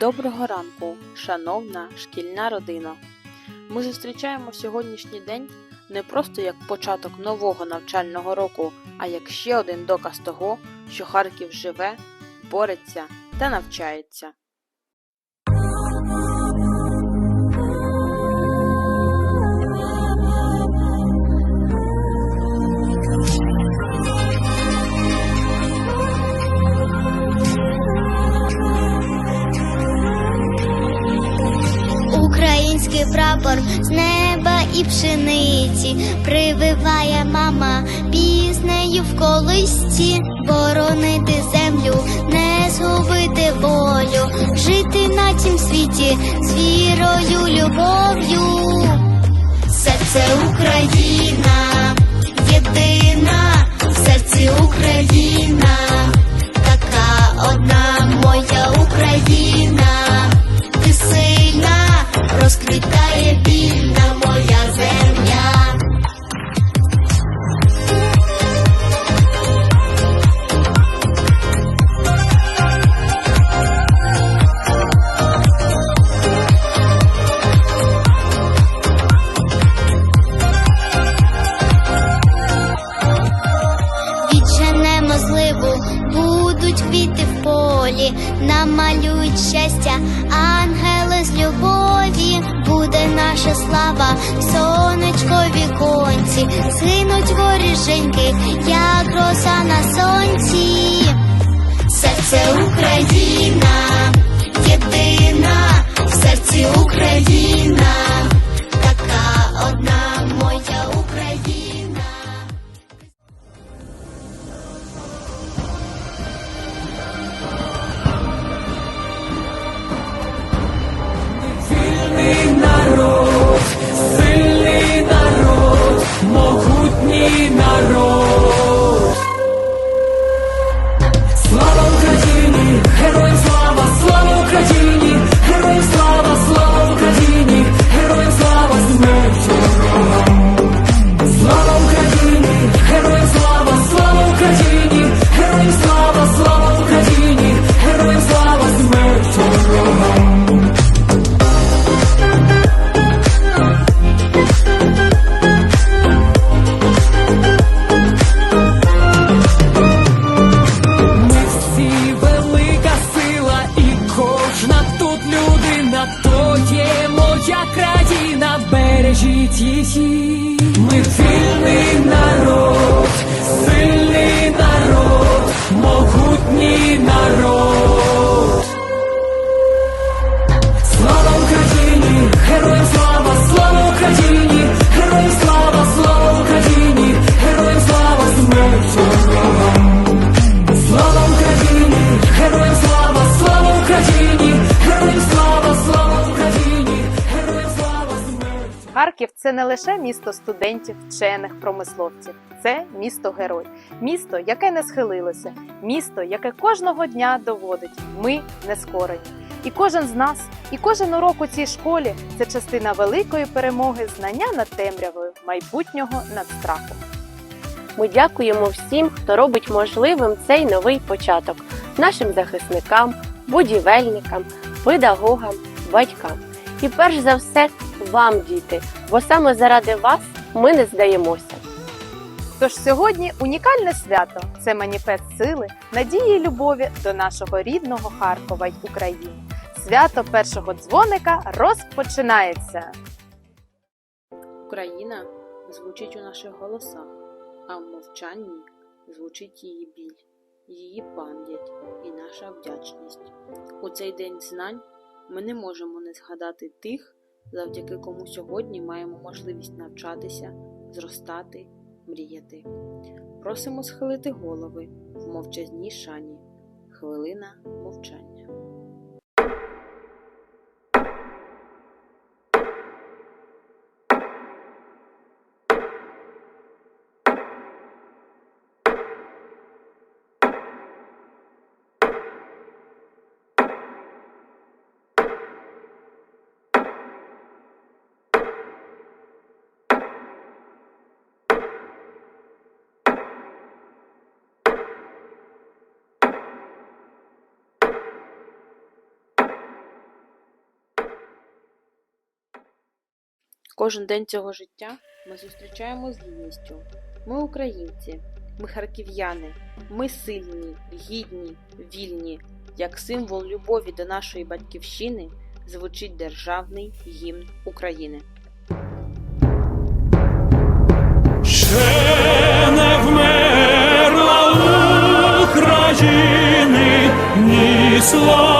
Доброго ранку, шановна шкільна родина. Ми зустрічаємо сьогоднішній день не просто як початок нового навчального року, а як ще один доказ того, що Харків живе, бореться та навчається. І пшениці. Прививає мама піснею в колисті, боронити землю, не згубити волю, жити на цім світі з вірою, любов'ю. Серце Україна, намалюють щастя, ангели з любові, буде наша слава, сонечко віконці, згинуть воріженьки, як роса на сонці. Серце Україна, єдина, в серці Україна, Narrow. Харків це не лише місто студентів, вчених, промисловців, це місто герой, місто, яке не схилилося, місто, яке кожного дня доводить ми не скорені. І кожен з нас, і кожен урок у цій школі це частина великої перемоги, знання над темрявою, майбутнього над страхом. Ми дякуємо всім, хто робить можливим цей новий початок нашим захисникам, будівельникам, педагогам, батькам. І перш за все вам, діти, бо саме заради вас ми не здаємося. Тож сьогодні унікальне свято це маніфест сили, надії і любові до нашого рідного Харкова й України. Свято першого дзвоника розпочинається. Україна звучить у наших голосах, а в мовчанні звучить її біль, її пам'ять і наша вдячність. У цей день знань ми не можемо не згадати тих, завдяки кому сьогодні маємо можливість навчатися, зростати, мріяти. Просимо схилити голови в мовчазній шані. Хвилина мовчання. Кожен день цього життя ми зустрічаємо з гідністю. Ми українці, ми харків'яни, ми сильні, гідні, вільні. Як символ любові до нашої батьківщини звучить державний гімн України. Ще не вмерла України ні слава,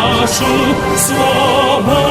нашу свободу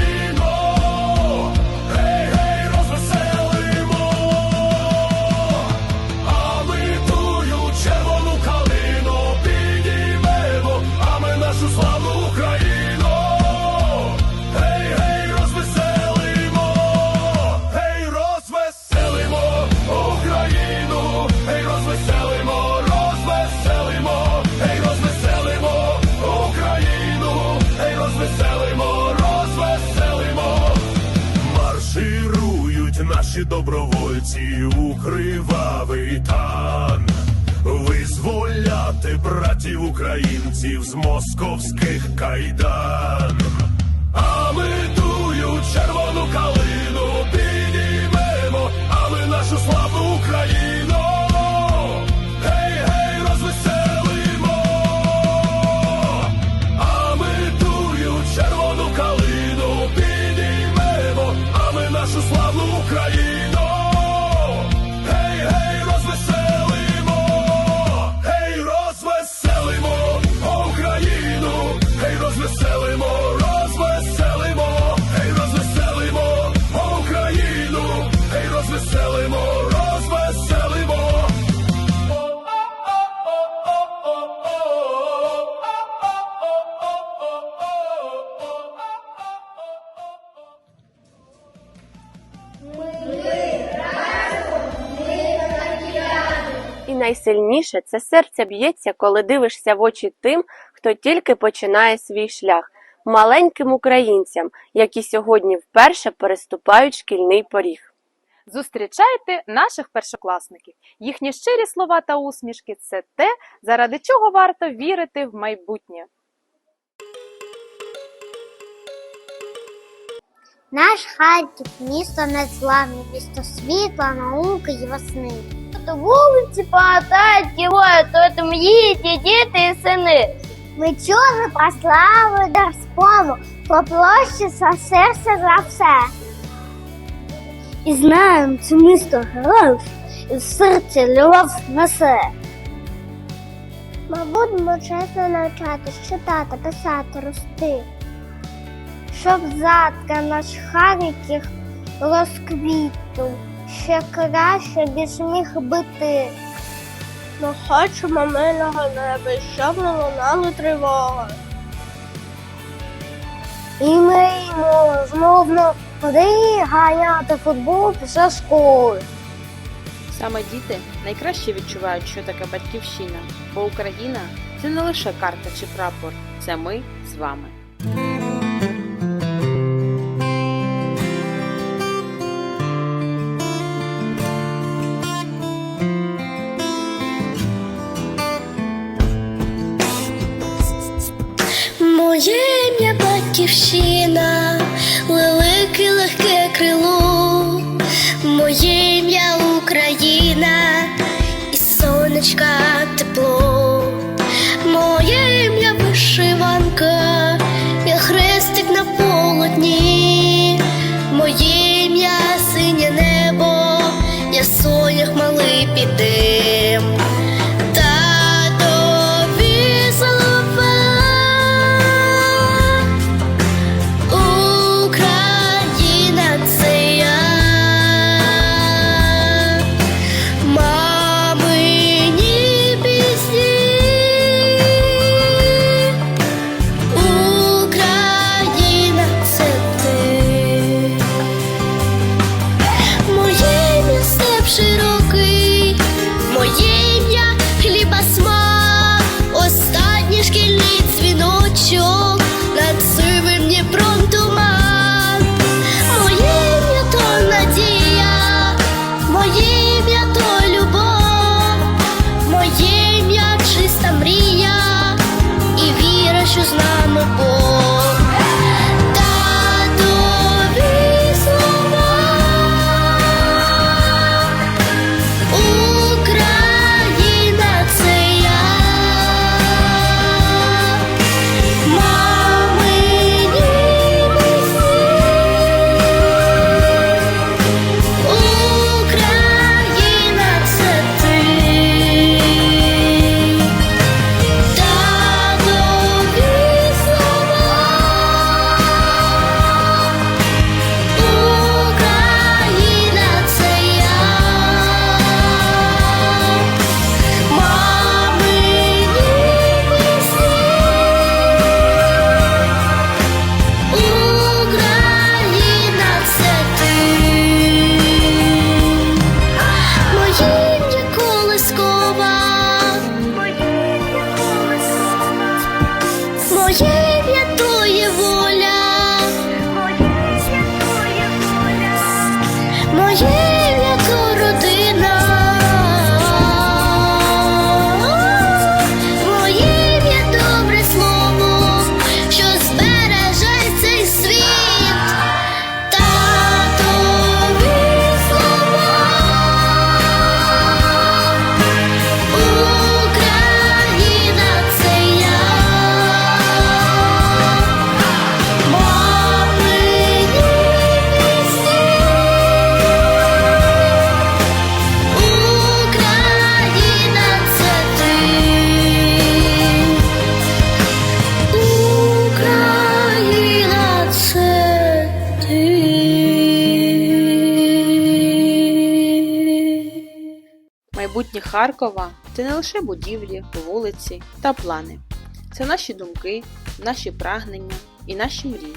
Наші добровольці у кривавий тан. Визволяти братів українців з московських кайдан. А ми тую червону калину підіймемо, а ми нашу славну Україну. Гей, гей, розвеселимо. А червону калину підіймемо, а ми нашу славну найсильніше це серце б'ється, коли дивишся в очі тим, хто тільки починає свій шлях, маленьким українцям, які сьогодні вперше переступають шкільний поріг. Зустрічайте наших першокласників. Їхні щирі слова та усмішки це те, заради чого варто вірити в майбутнє. Наш Харків місто незламне, місто світла, науки і весни. Тут вулиці пам'ятають героя, то там їдні діти і сини. Ми чули про славу та спому, про площі за серце за все. І знаємо це місто героїв, і в серці любов несе. Ми будемо чесно навчатись, читати, писати, рости. Щоб завтра наш Харків розквітнув, ще краще більш міг би ти. Ми хочемо мирного неба, щоб не лунали тривоги. І мріємо знов на води ганяти футбол після школи. Саме діти найкраще відчувають, що таке батьківщина, бо Україна це не лише карта чи прапор, це ми з вами. Ім'я синє небо, я сонях малий підем. you Харкова це не лише будівлі, вулиці та плани. Це наші думки, наші прагнення і наші мрії.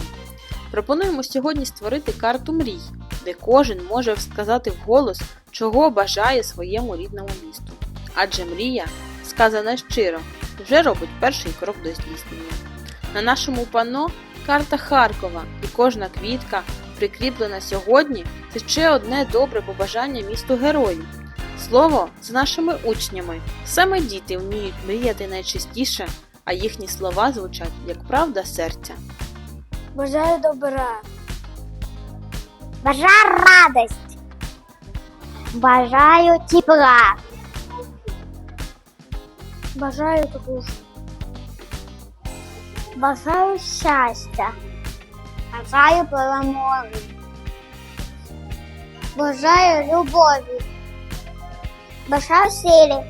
Пропонуємо сьогодні створити карту мрій, де кожен може сказати вголос, чого бажає своєму рідному місту. Адже мрія, сказана щиро, вже робить перший крок до здійснення. На нашому пано карта Харкова, і кожна квітка, прикріплена сьогодні, це ще одне добре побажання місту героїв. Слово з нашими учнями. Саме діти вміють мріяти найчастіше, а їхні слова звучать як правда серця. Бажаю добра. Бажаю радость. Бажаю тепла. Бажаю дружбу. Бажаю щастя. Бажаю перемоги. Бажаю любові. Бажаю сили.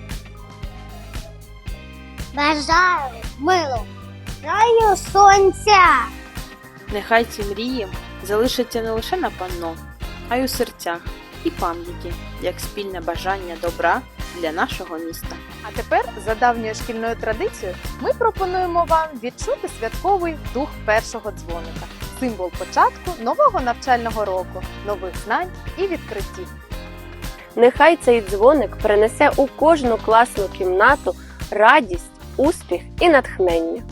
Бажаю милу. Бажаю сонця. Нехай ці мрії залишаться не лише на панно, а й у серцях і пам'яті, як спільне бажання добра для нашого міста. А тепер, за давньою шкільною традицією, ми пропонуємо вам відчути святковий дух першого дзвоника. символ початку нового навчального року, нових знань і відкриттів. Нехай цей дзвоник принесе у кожну класну кімнату радість, успіх і натхнення.